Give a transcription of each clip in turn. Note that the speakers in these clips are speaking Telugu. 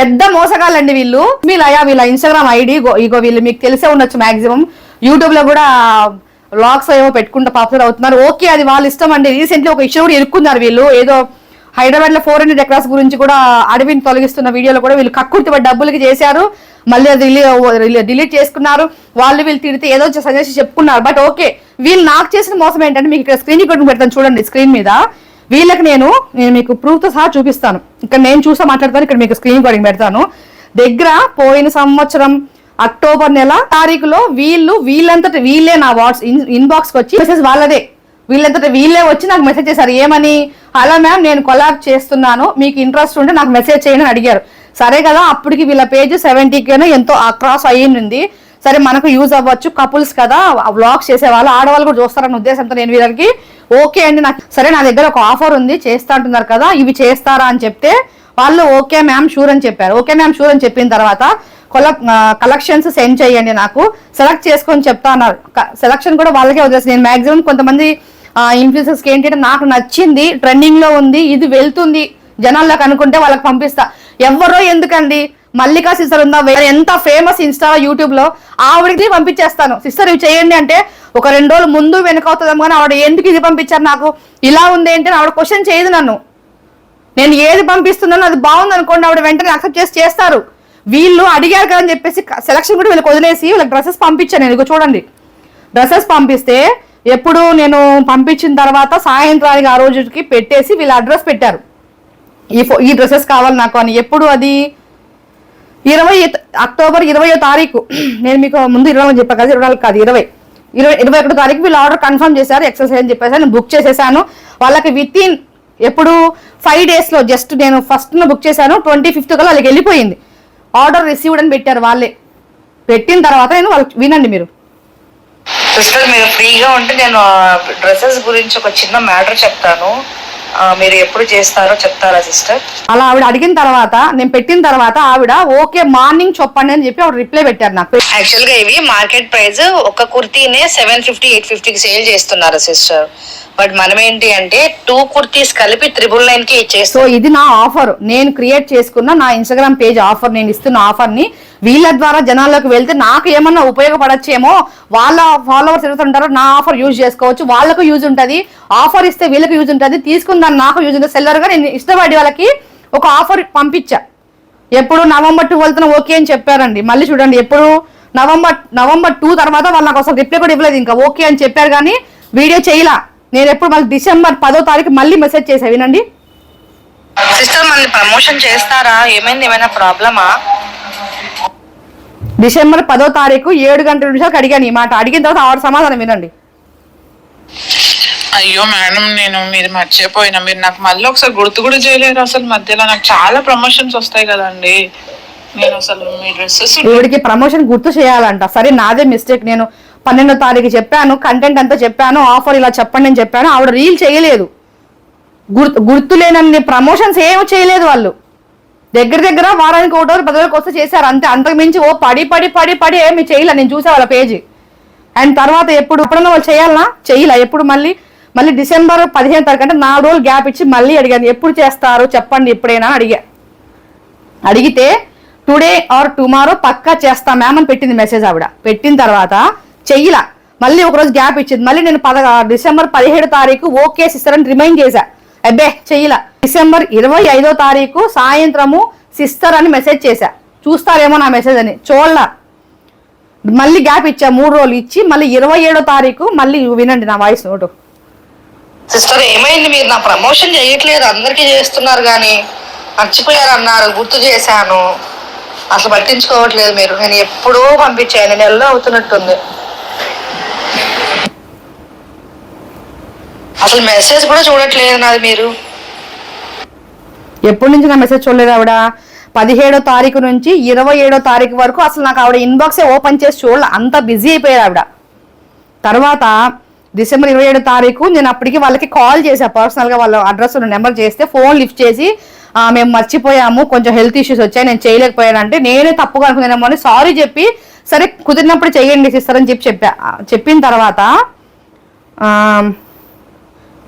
పెద్ద మోసగాళ్ళండి వీళ్ళు. వీళ్ళ అయ్యా వీళ్ళ ఇన్స్టాగ్రామ్ ఐడి ఇగో వీళ్ళు మీకు తెలిసే ఉండొచ్చు మాక్సిమం యూట్యూబ్లో కూడా వ్లాగ్స్ ఏమో పెట్టుకుంటూ పాపులర్ అవుతున్నారు. ఓకే అది వాళ్ళ ఇష్టం అండి. రీసెంట్లీ ఒక ఇష్యూ కూడా ఇరుక్కున్నారు వీళ్ళు. ఏదో హైదరాబాద్లో ఫోర్ హండ్రెడ్ ఎకరాస్ గురించి కూడా అడవిని తొలగిస్తున్న వీడియోలో కూడా వీళ్ళు కక్కుర్తి పడి డబ్బులకి చేశారు. మళ్ళీ అది డిలీట్ చేసుకున్నారు. వాళ్ళు వీళ్ళు తిడితే ఏదో సజెషన్ చెప్పుకున్నారు. బట్ ఓకే వీళ్ళు నాకు చేసిన మోసం ఏంటంటే మీకు ఇక్కడ స్క్రీన్ రికార్డింగ్ పెడతాను చూడండి స్క్రీన్ మీద. వీళ్ళకి నేను నేను మీకు ప్రూఫ్తో సహా చూపిస్తాను. ఇక్కడ నేను చూసా మాట్లాడతాను ఇక్కడ మీకు స్క్రీన్ రికార్డింగ్ పెడతాను. దగ్గర పోయిన సంవత్సరం అక్టోబర్ నెల తారీఖులో వీళ్ళు వీళ్ళంతట వీళ్ళే నా వాట్స్ ఇన్బాక్స్కి వచ్చి మెసేజ్ వాళ్ళదే. వీళ్ళంతట వీళ్ళే వచ్చి నాకు మెసేజ్ చేశారు. ఏమని? అలా మ్యామ్ నేను కొలాబ్ చేస్తున్నాను. మీకు ఇంట్రెస్ట్ ఉంటే నాకు మెసేజ్ చేయండి అని అడిగారు. సరే కదా అప్పటికి వీళ్ళ పేజ్ సెవెంటీకేనో ఎంతో అక్రాస్ అయ్యింది. సరే మనకు యూజ్ అవ్వచ్చు కపుల్స్ కదా వ్లాగ్స్ చేసే వాళ్ళు ఆడవాళ్ళు కూడా చూస్తారన్న ఉద్దేశంతో నేను వీళ్ళకి ఓకే అండి నాకు. సరే నా దగ్గర ఒక ఆఫర్ ఉంది చేస్తా అంటున్నారు కదా ఇవి చేస్తారా అని చెప్తే వాళ్ళు ఓకే మ్యామ్ షూర్ అని చెప్పారు. ఓకే మ్యామ్ షూర్ అని చెప్పిన తర్వాత కొల కలెక్షన్స్ సెండ్ చేయండి నాకు. సెలెక్ట్ చేసుకొని చెప్తా అన్నారు. సెలక్షన్ కూడా వాళ్ళకే వదిలేసి నేను మాక్సిమం కొంతమంది ఇన్ఫ్లుయెన్సర్స్కి ఏంటంటే నాకు నచ్చింది ట్రెండింగ్లో ఉంది ఇది వెళ్తుంది. జనాల్లోకి అనుకుంటే వాళ్ళకి పంపిస్తా. ఎవరో ఎందుకండి? మల్లికా సిస్టర్ ఉందా? వేరే ఎంత ఫేమస్ ఇన్స్టా యూట్యూబ్లో ఆవిడకి పంపించేస్తాను. సిస్టర్ ఇవి చేయండి అంటే ఒక రెండు రోజులు ముందు వెనక అవుతుందేమో కానీ ఆవిడ ఎందుకు ఇది పంపించారు నాకు? ఇలా ఉంది ఏంటి ఆవిడ క్వశ్చన్ చేయదు నన్ను. నేను ఏది పంపిస్తున్నానో అది బాగుంది అనుకోండి ఆవిడ వెంటనే అక్సెప్ట్ చేసి చేస్తారు. వీళ్ళు అడిగారు కదా అని చెప్పేసి సెలక్షన్ కూడా వీళ్ళకి వదిలేసి వీళ్ళకి డ్రెస్సెస్ పంపించాను నేను. చూడండి. డ్రెస్సెస్ పంపిస్తే ఎప్పుడు నేను పంపించిన తర్వాత సాయంత్రానికి ఆ రోజుకి పెట్టేసి వీళ్ళ అడ్రస్ పెట్టారు. ఈ ఈ డ్రెస్సెస్ కావాలి నాకు అని. ఎప్పుడు అది? ఇరవై అక్టోబర్ ఇరవయో తారీఖు. నేను మీకు ముందు ఇరవై నాలుగు చెప్పాను కదా ఇరవై నాలుగు కాదు ఇరవై. ఇరవై ఇరవై ఒకటో తారీఖు వీళ్ళు ఆర్డర్ కన్ఫర్మ్ చేశారు ఎక్సర్సైజ్ అని చెప్పేసి నేను బుక్ చేసేసాను. వాళ్ళకి విత్ ఇన్ ఎప్పుడు ఫైవ్ డేస్లో జస్ట్ నేను ఫస్ట్ బుక్ చేశాను ట్వంటీ ఫిఫ్త్ కల్లా వాళ్ళకి వెళ్ళిపోయింది. ఆర్డర్ రిసీవ్డ్ అని పెట్టారు వాళ్ళే. పెట్టిన తర్వాత నేను వాళ్ళకి వినండి మీరు. సిస్టర్ మీరు ఫ్రీగా ఉంటే నేను డ్రెస్సెస్ గురించి ఒక చిన్న మ్యాటర్ చెప్తాను. మీరు ఎప్పుడు చేస్తారో చెప్తారా సిస్టర్? అలా ఆవిడ అడిగిన తర్వాత నేను పెట్టిన తర్వాత ఆవిడ ఓకే మార్నింగ్ చెప్పండి అని చెప్పి ఆవిడ రిప్లై పెట్టారు నాకు. యాక్చువల్గా ఇవి మార్కెట్ ప్రైస్ ఒక కుర్తీనే సెవెన్ ఫిఫ్టీ ఎయిట్ ఫిఫ్టీకి సేల్ చేస్తున్నారు సిస్టర్. బట్ మనం ఏంటి అంటే టూ కుర్తీస్ కలిపి త్రిబుల్ నైన్కి సో ఇచ్చేస్తాం ఇది నా ఆఫర్. నేను క్రియేట్ చేసుకున్న నా ఇన్స్టాగ్రామ్ పేజ్ ఆఫర్. నేను ఇస్తున్న ఆఫర్ని వీళ్ళ ద్వారా జనాల్లోకి వెళ్తే నాకు ఏమన్నా ఉపయోగపడచ్చేమో వాళ్ళ ఫాలోవర్స్ ఎదుగుతుంటారో నా ఆఫర్ యూజ్ చేసుకోవచ్చు. వాళ్ళకు యూజ్ ఉంటుంది. ఆఫర్ ఇస్తే వీళ్ళకి యూజ్ ఉంటుంది. తీసుకుందాన్ని నాకు యూజ్ ఉంటుంది. సెల్లర్గా నేను ఇష్టపడి వాళ్ళకి ఒక ఆఫర్ పంపించా. ఎప్పుడు నవంబర్ ట్వెల్త్ ఓకే అని చెప్పారండి. మళ్ళీ చూడండి ఎప్పుడు నవంబర్ నవంబర్ టూ తర్వాత వాళ్ళు నాకు అసలు రిప్లై కూడా ఇవ్వలేదు ఇంకా. ఓకే అని చెప్పారు కానీ వీడియో చేయలా. నేను ఎప్పుడు మళ్ళీ డిసెంబర్ పదో తారీఖు మళ్ళీ మెసేజ్ చేసా వినండి. సిస్టర్ మళ్ళీ ప్రమోషన్ చేస్తారా? ఏమైంది? ఏమైనా ప్రాబ్లమా డిసెంబర్ పదో తారీఖు ఏడు గంటల నిమిషాలకు అడిగాను ఈ మాట. అడిగిన తర్వాత ఆవిడ సమాధానం వినండి. అయ్యో మేడం నేను మీరు మర్చిపోయినా. మీరు నాకు మళ్ళీ ఒకసారి గుర్తు కూడా చేయలేరు అసలు మధ్యలో. నాకు చాలా ప్రమోషన్స్ వస్తాయి కదండి. నేను అసలు మీ డ్రెస్సెస్ ఈవిడికి ప్రమోషన్ గుర్తు చేయాలంట. సరే నాదే మిస్టేక్ నేను పన్నెండో తారీఖు చెప్పాను కంటెంట్ అంతా చెప్పాను ఆఫర్ ఇలా చెప్పండి అని చెప్పాను. ఆవిడ రీల్ చేయలేదు. గుర్తు గుర్తు లేనన్ని ప్రమోషన్స్ ఏమీ చేయలేదు వాళ్ళు. దగ్గర దగ్గర వారానికి ఒకటో పది రోజులకు వస్తే చేశారు. అంతే అంతకు మించి ఓ పడి పడి పడి పడి ఏమి చేయలే. నేను చూసా వాళ్ళ పేజీ అండ్ తర్వాత ఎప్పుడు ఎప్పుడన్నా వాళ్ళు చేయాలనా? చేయలే. ఎప్పుడు మళ్ళీ మళ్ళీ డిసెంబర్ పదిహేను తారీఖు అంటే నాలుగు రోజులు గ్యాప్ ఇచ్చి మళ్ళీ అడిగాను. ఎప్పుడు చేస్తారు? చెప్పండి ఎప్పుడైనా అడిగా. అడిగితే టుడే ఆర్ టుమారో పక్కా చేస్తా మ్యామ్ అని పెట్టింది మెసేజ్ ఆవిడ. పెట్టిన తర్వాత చెయ్యిలా. మళ్ళీ ఒక రోజు గ్యాప్ ఇచ్చింది. మళ్ళీ నేను పద డిసెంబర్ పదిహేడు తారీఖు ఓకే సిస్టర్ అని రిమైండ్ చేశా. అబ్బే చెయ్యిలా. డిసెంబర్ ఇరవై ఐదో తారీఖు సాయంత్రము సిస్టర్ అని మెసేజ్ చేశా. చూస్తారేమో నా మెసేజ్ అని. చూడలా. మళ్ళీ గ్యాప్ ఇచ్చా మూడు రోజులు ఇచ్చి మళ్ళీ ఇరవై ఏడో తారీఖు మళ్ళీ వినండి నా వాయిస్ నోటు. సిస్టర్ ఏమైంది మీరు? నా ప్రమోషన్ చేయట్లేదు. అందరికీ చేస్తున్నారు కానీ మర్చిపోయారు అన్నారు గుర్తు చేశాను. అసలు పట్టించుకోవట్లేదు మీరు. నేను ఎప్పుడో పంపించాను. నెలలో అవుతున్నట్టుంది. అసలు మెసేజ్ కూడా చూడట్లేదు నాది మీరు. ఎప్పటి నుంచి నా మెసేజ్ చూడలేదు ఆవిడ? పదిహేడో తారీఖు నుంచి ఇరవై ఏడో తారీఖు వరకు అసలు నాకు ఆవిడ ఇన్బాక్సే ఓపెన్ చేసి చూడాలి. అంత బిజీ అయిపోయారు ఆవిడ. తర్వాత డిసెంబర్ ఇరవై ఏడో తారీఖు నేను అప్పటికి వాళ్ళకి కాల్ చేశాను పర్సనల్గా వాళ్ళ అడ్రస్ నెంబర్ చేస్తే ఫోన్ లిఫ్ట్ చేసి మేము మర్చిపోయాము. కొంచెం హెల్త్ ఇష్యూస్ వచ్చాయి. నేను చేయలేకపోయాను అంటే నేనే తప్పుగా అనుకున్నానేమో అని సారీ చెప్పి సరే కుదిరినప్పుడు చేయండి సిస్టర్ అని చెప్పి చెప్పా. చెప్పిన తర్వాత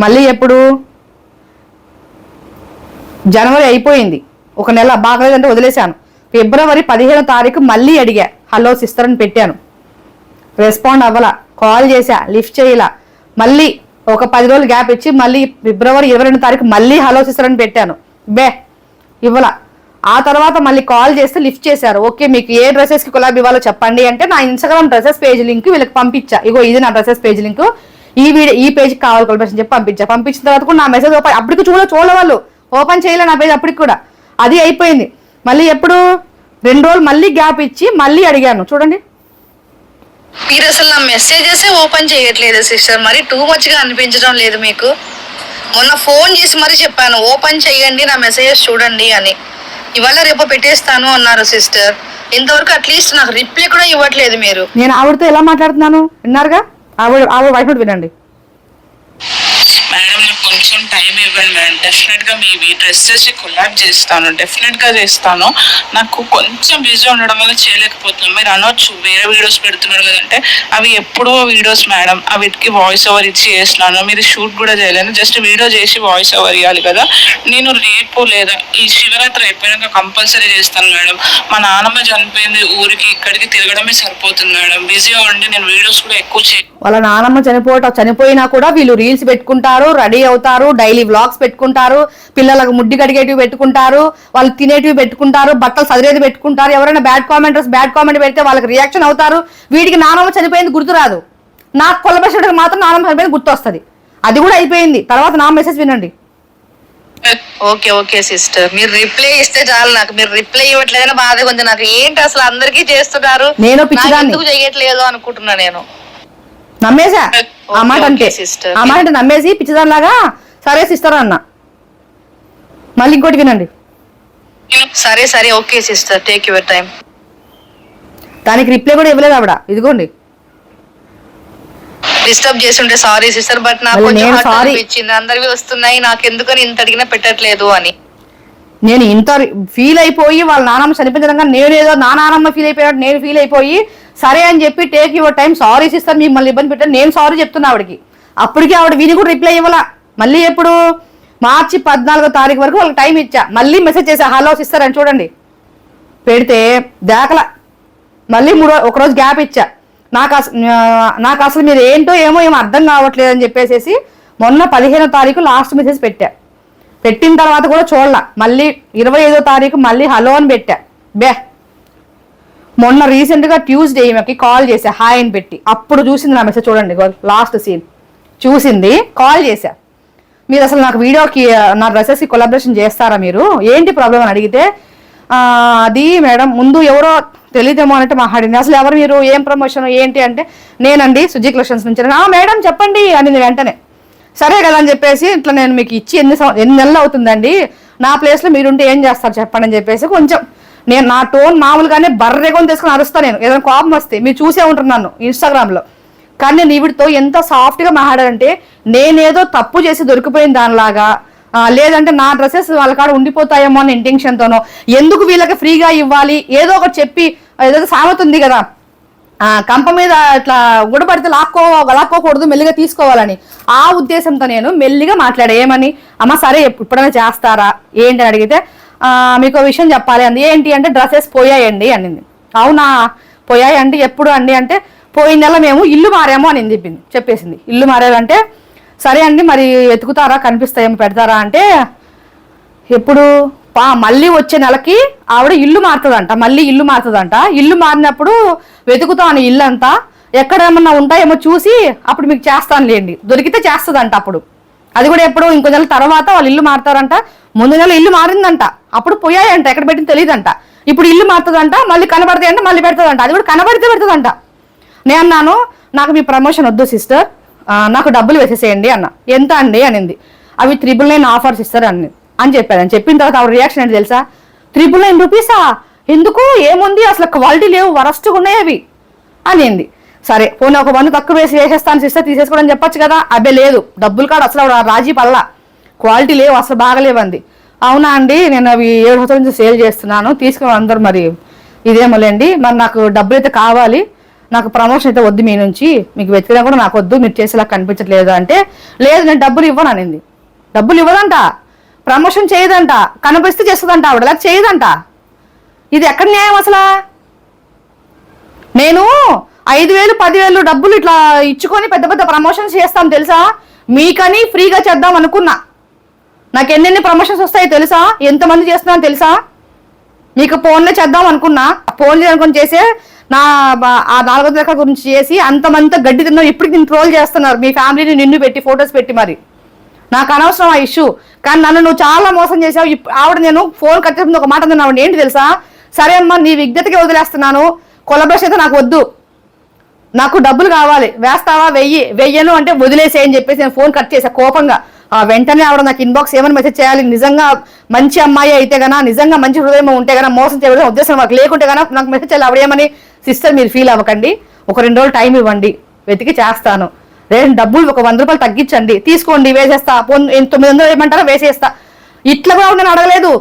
మళ్ళీ ఎప్పుడు? జనవరి అయిపోయింది. ఒక నెల బాగలేదంటే వదిలేశాను. ఫిబ్రవరి పదిహేనో తారీఖు మళ్ళీ అడిగా. హలో సిస్టర్ అని పెట్టాను. రెస్పాండ్ అవ్వలా. కాల్ చేశా. లిఫ్ట్ చేయలా. మళ్ళీ ఒక పది రోజులు గ్యాప్ ఇచ్చి మళ్ళీ ఫిబ్రవరి ఇరవై రెండు తారీఖు మళ్ళీ హలో సిస్టర్ అని పెట్టాను. బే ఇవ్వలా. ఆ తర్వాత మళ్ళీ కాల్ చేస్తే లిఫ్ట్ చేశారు. ఓకే మీకు ఏ డ్రెస్సెస్కి గులాబీ ఇవ్వాలో చెప్పండి అంటే నా ఇన్స్టాగ్రామ్ డ్రెస్సెస్ పేజ్ లింక్ వీళ్ళకి పంపించా. ఇగో ఇది నా డ్రెస్సెస్ పేజ్ లింక్. ఈ వీడియో ఈ పేజ్కి కావాలి కొలబేషన్ చెప్పి పంపించా. పంపించిన తర్వాత కూడా నా మెసేజ్ ఓపెన్ అప్పటికి చూడ చూడలే వాళ్ళు. ఓపెన్ చేయలే నా పేజ్ అప్పటికి కూడా. అది అయిపోయింది. మళ్ళీ ఎప్పుడు? రెండు రోజులు మళ్ళీ గ్యాప్ ఇచ్చి మళ్ళీ అడిగాను. చూడండి. మీరు అసలు నా మెసేజెస్ ఓపెన్ చేయట్లేదు సిస్టర్ మరి టూ మచ్గా అనిపించడం లేదు మీకు. మొన్న ఫోన్ చేసి మరి చెప్పాను ఓపెన్ చేయండి నా మెసేజెస్ చూడండి అని. ఇవాళ రేపు పెట్టేస్తాను అన్నారు సిస్టర్ ఇంతవరకు అట్లీస్ట్ నాకు రిప్లై కూడా ఇవ్వట్లేదు మీరు. నేను ఆవిడతో ఎలా మాట్లాడుతున్నాను? విన్నారుగా? ఆవిడ ఆవిడ వైఫ్ నుండి వినండి. మేడం నాకు కొంచెం టైం ఇవ్వండి మేడం డెఫినెట్గా మీ డ్రెస్సెస్ కొలాబ్ చేస్తాను. డెఫినెట్గా చేస్తాను. నాకు కొంచెం బిజీ ఉండడం వల్ల చేయలేకపోతున్నాను. మీరు అనొచ్చు వేరే వీడియోస్ పెడుతున్నారు కదంటే అవి ఎప్పుడో వీడియోస్ మేడం అవిటికి వాయిస్ ఓవర్ ఇచ్చి చేస్తున్నాను. మీరు షూట్ కూడా చేయలేను. జస్ట్ వీడియో చేసి వాయిస్ ఓవర్ ఇవ్వాలి కదా. నేను రేపు లేదా ఈ శివరాత్రి అయిపోయాక కంపల్సరీ చేస్తాను మేడం మా నాన్నమ్మ చనిపోయింది ఊరికి ఇక్కడికి తిరగడమే సరిపోతుంది మేడం బిజీ ఉండి నేను వీడియోస్ కూడా ఎక్కువ చే వాళ్ళ నానమ్మ చనిపోవటం చనిపోయినా కూడా వీళ్ళు రీల్స్ పెట్టుకుంటారు రెడీ అవుతారు డైలీ వ్లాగ్స్ పెట్టుకుంటారు పిల్లలకు ముడ్డి కడిగేటివి పెట్టుకుంటారు వాళ్ళు తినేటివి పెట్టుకుంటారు బట్టలు సదిరేది పెట్టుకుంటారు. ఎవరైనా బ్యాడ్ కామెంటర్స్ బ్యాడ్ కామెంట్ పెడితే వాళ్ళకి రియాక్షన్ అవుతారు. వీడికి నానమ్మ చనిపోయింది గుర్తురాదు. నాకు కొలబెట్టడానికి మాత్రం నానమ్మ చనిపోయింది గుర్తు వస్తుంది అది కూడా అయిపోయింది. తర్వాత నా మెసేజ్ వినండి. Okay okay sister. మీరు రిప్లై ఇస్తే చాలు నాకు. మీరు రిప్లై ఇవ్వట్లేదని బాధగా ఉంది నాకు. ఏంటి అసలు అందరికీ చేస్తున్నారు? నేను చేయట్లేదు అనుకుంటున్నా నేను. నమ్మేశా? ఆ మాట అంటే. ఆ మాట అంటే నమ్మేసి పిచ్చిదానిలాగా సరే సిస్టర్ అన్న. మళ్ళీ ఇంకోటి వినండి. సరే సరే okay sister. Take your time దానికి రిప్లై కూడా ఇవ్వలేదు ఆవిడ. ఇదిగోండి. డిస్టర్బ్ చేస్తుంటే సారీ సిస్టర్ బట్ నాకు కొంచెం. అనిపించింది. అందరివి వస్తున్నాయి. నాకు ఎందుకని ఇంత అడిగినా పెట్టట్లేదు అని. నేను ఇంత ఫీల్ అయిపోయి వాళ్ళ నానమ్మ చనిపోయించడంగా నేను ఏదో నా నానమ్మ ఫీల్ అయిపోయాడు నేను ఫీల్ అయిపోయి సరే అని చెప్పి take your time sorry sister మిమ్మల్ని ఇబ్బంది పెట్టాను నేను సారీ చెప్తున్నా ఆవిడకి. అప్పటికి ఆవిడ విని కూడా రిప్లై ఇవ్వాల? మళ్ళీ ఎప్పుడు? మార్చి పద్నాలుగో తారీఖు వరకు వాళ్ళకి టైం ఇచ్చా. మళ్ళీ మెసేజ్ చేసా హలో సిస్టర్ అని చూడండి. పెడితే దాకల మళ్ళీ మూడో ఒకరోజు గ్యాప్ ఇచ్చా. నాకు అసలు నాకు అసలు మీరు ఏంటో ఏమో ఏమో అర్థం కావట్లేదు అని చెప్పేసి మొన్న పదిహేనో తారీఖు లాస్ట్ మెసేజ్ పెట్టా. పెట్టిన తర్వాత కూడా చూడాల. మళ్ళీ ఇరవై ఐదో తారీఖు మళ్ళీ హలో అని పెట్టా. బే మొన్న రీసెంట్గా ట్యూస్డే ఈమెకి కాల్ చేసా హాయ్ అని పెట్టి. అప్పుడు చూసింది నా మెసేజ్ చూడండి లాస్ట్ సీన్ చూసింది కాల్ చేశా. మీరు అసలు నాకు వీడియోకి నా డ్రెస్సెస్కి కొలాబరేషన్ చేస్తారా మీరు? ఏంటి ప్రాబ్లం అని అడిగితే అది మేడం ముందు ఎవరో తెలియదేమో అన్నట్టు మాట్లాడింది. అసలు ఎవరు మీరు? ఏం ప్రమోషన్ ఏంటి అంటే నేనండి సుజీ కలెక్షన్స్ నుంచి "ఆ, మేడం చెప్పండి అని వెంటనే. సరే కదా అని చెప్పేసి ఇట్లా నేను మీకు ఇచ్చి ఎన్ని ఎన్ని నెలలు అవుతుందండి? నా ప్లేస్లో మీరుంటే ఏం చేస్తారు చెప్పండి అని చెప్పేసి కొంచెం నేను నా టోన్ మామూలుగానే బర్రెగొని తీసుకుని అరుస్తా నేను. ఏదైనా కోపం వస్తే మీరు చూసే ఉంటారు నన్ను ఇన్స్టాగ్రామ్లో కానీ నేను ఈవిడితో ఎంత సాఫ్ట్గా మాట్లాడానంటే నేనేదో తప్పు చేసి దొరికిపోయిన దానిలాగా లేదంటే నా డ్రెస్సెస్ వాళ్ళ కాడ ఉండిపోతాయేమో అన్న ఇంటెన్షన్తోనో ఎందుకు వీళ్ళకి ఫ్రీగా ఇవ్వాలి? ఏదో ఒకటి చెప్పి ఏదో సామెత ఉంది కదా. కంప మీద ఇట్లా గుడపడితే లాక్కో లాక్కోకూడదు మెల్లిగా తీసుకోవాలని. ఆ ఉద్దేశంతో నేను మెల్లిగా మాట్లాడా ఏమని? అమ్మ సరే ఎప్పుడైనా చేస్తారా? ఏంటి అని అడిగితే మీకు ఒక విషయం చెప్పాలి అంది. ఏంటి అంటే డ్రెస్సెస్ పోయాయండి అనింది. అవునా? పోయాయండి ఎప్పుడు అండి అంటే పోయిన నెల మేము ఇల్లు మారాము అని చెప్పింది. చెప్పేసింది. ఇల్లు మారారంటే సరే అండి మరి వెతుకుతారా కనిపిస్తాయేమో పెడతారా అంటే ఎప్పుడు? పా మళ్ళీ వచ్చే నెలకి ఆవిడ ఇల్లు మారుతుందంట. మళ్ళీ ఇల్లు మారుతుందంట. ఇల్లు మారినప్పుడు వెతుకుతాను ఇల్లు అంతా ఎక్కడ ఏమన్నా ఉంటాయేమో చూసి అప్పుడు మీకు చేస్తాను లేండి దొరికితే చేస్తుందంట అప్పుడు. అది కూడా ఎప్పుడు ఇంకో నెల తర్వాత వాళ్ళు ఇల్లు మారుతారంట. ముందు నెల ఇల్లు మారిందంట. అప్పుడు పోయాయంట. ఎక్కడ పెట్టింది తెలియదంట ఇప్పుడు ఇల్లు మారుతుందంట మళ్ళీ కనబడతాయంట మళ్ళీ పెడుతుందంట. అది కూడా కనబడితే పెడుతుందంట. నేను అన్నాను నాకు మీ ప్రమోషన్ వద్దు సిస్టర్ నాకు డబ్బులు వేసేసేయండి అన్న. ఎంత అండి? అనింది. అవి త్రిబుల్ నైన్ ఆఫర్స్ ఇస్తారు అని అని చెప్పాను. అని చెప్పిన తర్వాత ఆవిడ రియాక్షన్ ఏంటి తెలుసా? త్రిబుల్ నైన్ రూపీసా ఎందుకు? ఏముంది? అసలు క్వాలిటీ లేవు. వరస్ట్గా ఉన్నాయి అవి. అనింది. సరే పోనీ ఒక వంద తక్కువ వేసి వేసేస్తాను సిస్టర్ తీసేసుకోవడం చెప్పొచ్చు కదా? అబ్బే లేదు. డబ్బులు కాదు అసలు రాజీ పల్లా. క్వాలిటీ లేవు అసలు బాగలేవంది. అవునా అండి? నేను అవి ఏడు వందల నుంచి సేల్ చేస్తున్నాను. తీసుకుని అందరు మరి ఇదేమోలేండి. మరి నాకు డబ్బులు అయితే కావాలి. నాకు ప్రమోషన్ అయితే వద్దు మీ నుంచి. మీకు వెతికినా కూడా నాకు వద్దు. మీరు చేసేలా కనిపించట్లేదు అంటే లేదు నేను డబ్బులు ఇవ్వను అనింది. డబ్బులు ఇవ్వదంట. ప్రమోషన్ చేయదంట. కనిపిస్తే చేస్తుందంట ఆవిడ. లేకపోతే చేయదంట. ఇది ఎక్కడ న్యాయం అసలా? నేను ఐదు వేలు పదివేలు డబ్బులు ఇట్లా ఇచ్చుకొని పెద్ద పెద్ద ప్రమోషన్స్ చేస్తాను తెలుసా? మీకని ఫ్రీగా చేద్దాం అనుకున్నా. నాకు ఎన్నెన్ని ప్రమోషన్స్ వస్తాయో తెలుసా? ఎంతమంది చేస్తున్నాను తెలుసా? మీకు ఫోన్లో చేద్దాం అనుకున్నా. ఫోన్లో అనుకుని చేసే నా ఆ నాలుగో లెక్క గురించి చేసి అంతమంత గడ్డి తిన్నాం ఇప్పటికి నేను ట్రోల్ చేస్తున్నారు. మీ ఫ్యామిలీని నిన్ను పెట్టి ఫొటోస్ పెట్టి మరి. నాకు అనవసరం ఆ ఇష్యూ. కానీ నన్ను నువ్వు చాలా మోసం చేసావు. ఆవిడ నేను ఫోన్ కట్ ఒక మాట అన్నావు. ఏంటి తెలుసా? సరే అమ్మా నీ విజ్ఞతకి వదిలేస్తున్నాను. కొలబ్రష్ అయితే నాకు వద్దు. నాకు డబ్బులు కావాలి వేస్తావా? వెయ్యి. వెయ్యను అంటే వదిలేసే అని చెప్పేసి నేను ఫోన్ కట్ చేసా కోపంగా. ఆ వెంటనే ఆవిడ నాకు ఇన్బాక్స్ ఏమైనా మెసేజ్ చేయాలి. నిజంగా మంచి అమ్మాయి అయితే గనా నిజంగా మంచి హృదయం ఉంటే గనా మోసం చేయడం ఉద్దేశం మాకు లేకుంటే గనా నాకు మెసేజ్ చేయాలి. ఆవిడ ఏమని సిస్టర్ మీరు ఫీల్ అవ్వకండి. ఒక రెండు రోజులు టైం ఇవ్వండి. వెతికి చేస్తాను. రేపు డబ్బులు ఒక వంద రూపాయలు తగ్గించండి. తీసుకోండి వేసేస్తా. తొమ్మిది వందలు ఏమంటారా వేసేస్తా. ఇట్లా కూడా నేను అడగలేదు.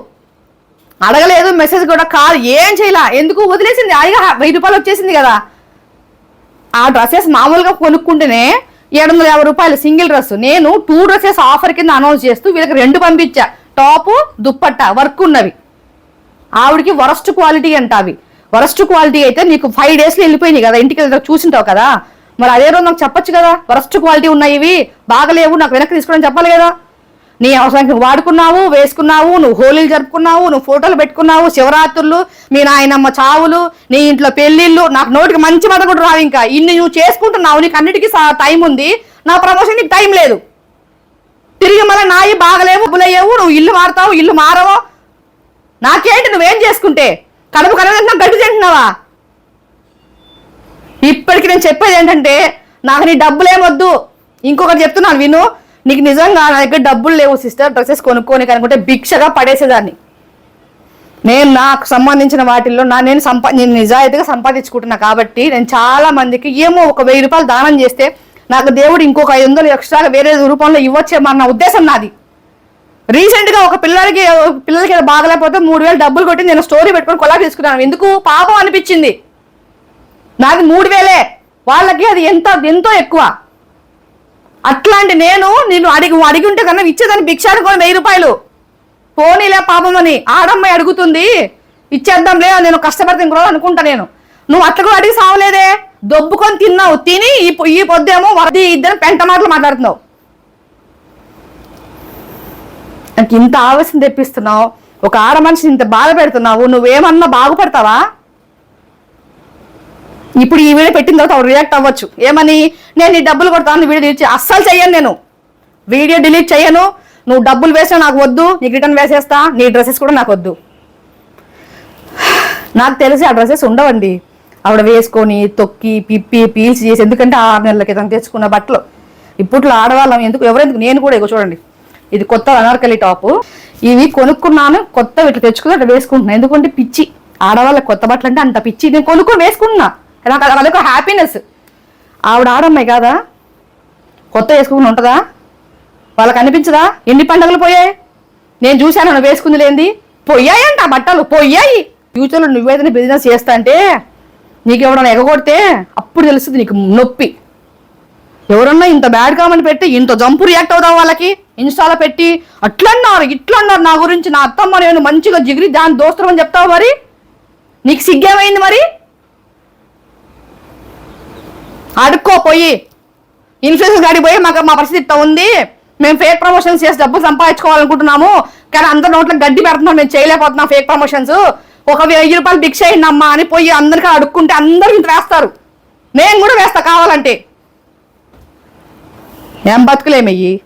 అడగలేదు మెసేజ్ కూడా కాదు. ఏం చేయలా? ఎందుకు? వదిలేసింది. హాయిగా వెయ్యి రూపాయలు వచ్చేసింది కదా. ఆ డ్రెస్సెస్ మామూలుగా కొనుక్కుంటేనే ఏడు వందల యాభై రూపాయలు సింగిల్ డ్రెస్. నేను టూ డ్రెస్సెస్ ఆఫర్ కింద అనౌన్స్ చేస్తూ వీళ్ళకి రెండు పంపించా. టాపు దుప్పట్ట వర్క్ ఉన్నవి. ఆవిడకి వరస్ట్ క్వాలిటీ అంట అవి. వరస్ట్ క్వాలిటీ అయితే నీకు ఫైవ్ డేస్లో వెళ్ళిపోయినాయి కదా ఇంటికి వెళ్ళి చూసింటావు కదా. మరి అదే రోజు నాకు చెప్పొచ్చు కదా వరస్ట్ క్వాలిటీ ఉన్నాయి ఇవి బాగలేవు నాకు వెనక్కి తీసుకోవడం చెప్పాలి కదా. నీ అవసరానికి నువ్వు వాడుకున్నావు వేసుకున్నావు నువ్వు హోలీలు జరుపుకున్నావు నువ్వు ఫోటోలు పెట్టుకున్నావు శివరాత్రులు మీ నాయనమ్మ చావులు నీ ఇంట్లో పెళ్ళిళ్ళు నాకు నోటికి మంచి మాట కూడా రావు ఇంకా. ఇన్ని నువ్వు చేసుకుంటున్నావు నీకు అన్నిటికీ టైం ఉంది నా ప్రమోషన్ నీకు టైం లేదు. తిరిగి మళ్ళీ నాయి బాగలేవు బులయ్యేవు నువ్వు ఇల్లు మారుతావు ఇల్లు మారవు. నాకేంటి నువ్వేం చేసుకుంటే? కడుపు కలగంటున్నా గడ్డు తింటున్నావా? ఇప్పటికి నేను చెప్పేది ఏంటంటే నాకు నీ డబ్బులేమొద్దు ఇంకొకటి చెప్తున్నాను విను. నీకు నిజంగా నా దగ్గర డబ్బులు లేవు సిస్టర్ డ్రెస్సెస్ కొనుక్కోని అనుకుంటే భిక్షగా పడేసేదాన్ని. నేను నాకు సంబంధించిన వాటిల్లో నా నేను సంపా నేను నిజాయితీగా సంపాదించుకుంటున్నా కాబట్టి నేను చాలా మందికి ఏమో ఒక వెయ్యి రూపాయలు దానం చేస్తే నాకు దేవుడు ఇంకొక ఐదు వందలు ఎక్స్ట్రాగా వేరే రూపంలో ఇవ్వచ్చేమన్న ఉద్దేశం నాది. రీసెంట్గా ఒక పిల్లలకి పిల్లలకి బాగలేకపోతే మూడు వేలు డబ్బులు కొట్టి నేను స్టోరీ పెట్టుకొని కొలా తీసుకున్నాను ఎందుకు? పాపం అనిపించింది. నాది మూడు వేలే. వాళ్ళకి అది ఎంత ఎంతో ఎక్కువ. అట్లాంటి నేను నేను అడిగి అడిగి ఉంటే కన్నా ఇచ్చేదాన్ని భిక్షాడు కూడా వెయ్యి రూపాయలు. పోనీలే పాపం అని ఆడమ్మాయి అడుగుతుంది. ఇచ్చేద్దాంలే నేను కష్టపడితే ఇంకో అనుకుంటా నేను. నువ్వు అట్లా కూడా అడిగి సావలేదే? దొబ్బుకొని తిన్నావు తిని ఈ ఈ పొద్దేమో వరది ఇద్దరు పెంట మాటలు మాట్లాడుతున్నావు. నాకు ఇంత ఆవేశం తెప్పిస్తున్నావు ఒక ఆడ మనిషిని ఇంత బాధ పెడుతున్నావు నువ్వేమన్నా బాగుపడతావా? ఇప్పుడు ఈ వీడియో పెట్టిన తర్వాత ఆవిడ రియాక్ట్ అవ్వచ్చు. ఏమని? నేను నీ డబ్బులు కొడతాను వీడియో డిలీట్ అస్సలు చెయ్యను నేను. వీడియో డిలీట్ చేయను నువ్వు డబ్బులు వేసినా నాకు వద్దు నీకు రిటర్న్ వేసేస్తా నీ డ్రెస్సెస్ కూడా నాకు వద్దు. నాకు తెలిసి ఆ డ్రెస్సెస్ ఉండవండి. ఆవిడ వేసుకొని తొక్కి పిప్పి పీల్చి చేసి ఎందుకంటే ఆరు నెలల క్రితం తెచ్చుకున్న బట్టలు. ఇప్పట్లో ఆడవాళ్ళం ఎందుకు? ఎవరెందుకు నేను కూడా ఇగో చూడండి. ఇది కొత్త అనార్కలి టాపు. ఇవి కొనుక్కున్నాను కొత్త ఇట్లా తెచ్చుకుని అట్లా వేసుకుంటున్నాను ఎందుకంటే పిచ్చి. ఆడవాళ్ళకి కొత్త బట్టలు అంటే అంత పిచ్చి. నేను కొనుక్కొని వేసుకుంటున్నా. నాకు అదొక హ్యాపీనెస్ ఆవిడ ఆడమ్మాయి కాదా? కొత్త వేసుకుని ఉంటుందా? వాళ్ళకి అనిపించదా? ఎన్ని పండుగలు పోయాయి? నేను చూశాను నువ్వు వేసుకుంది లేంది పోయాయంట ఆ బట్టలు పోయాయి. ఫ్యూచర్లో నువ్వేదైనా బిజినెస్ చేస్తా అంటే నీకు ఎవడన్నా ఎగగొడితే అప్పుడు తెలుస్తుంది నీకు నొప్పి. ఎవరన్నా ఇంత బ్యాడ్ కామెంట్ పెట్టి ఇంత జంపు రియాక్ట్ అవుతావు వాళ్ళకి? ఇన్స్టాలో పెట్టి అట్లన్నారు ఇట్లన్నారు నా గురించి నా అత్తమ్మ నేను మంచిగా జిగిరి దాని దోస్తులు అని చెప్తావు మరి? నీకు సిగ్గేమైంది మరి? అడుక్కో పోయి. ఇన్ఫ్లుయెన్స్ గాడికి పోయి మాకు మా పరిస్థితి ఇట్లా ఉంది. మేము ఫేక్ ప్రమోషన్స్ చేసి డబ్బులు సంపాదించుకోవాలనుకుంటున్నాము. కానీ అందరి నోట్లో గడ్డి పెడుతున్నాం మేము చేయలేకపోతున్నాం ఫేక్ ప్రమోషన్స్ ఒక వెయ్యి రూపాయలు భిక్ష అయిందమ్మా అని పోయి అందరికీ అడుక్కుంటే అందరూ ఇంత వేస్తారు. నేను కూడా వేస్తా కావాలంటే. ఏం బతుకులేమయ్యి?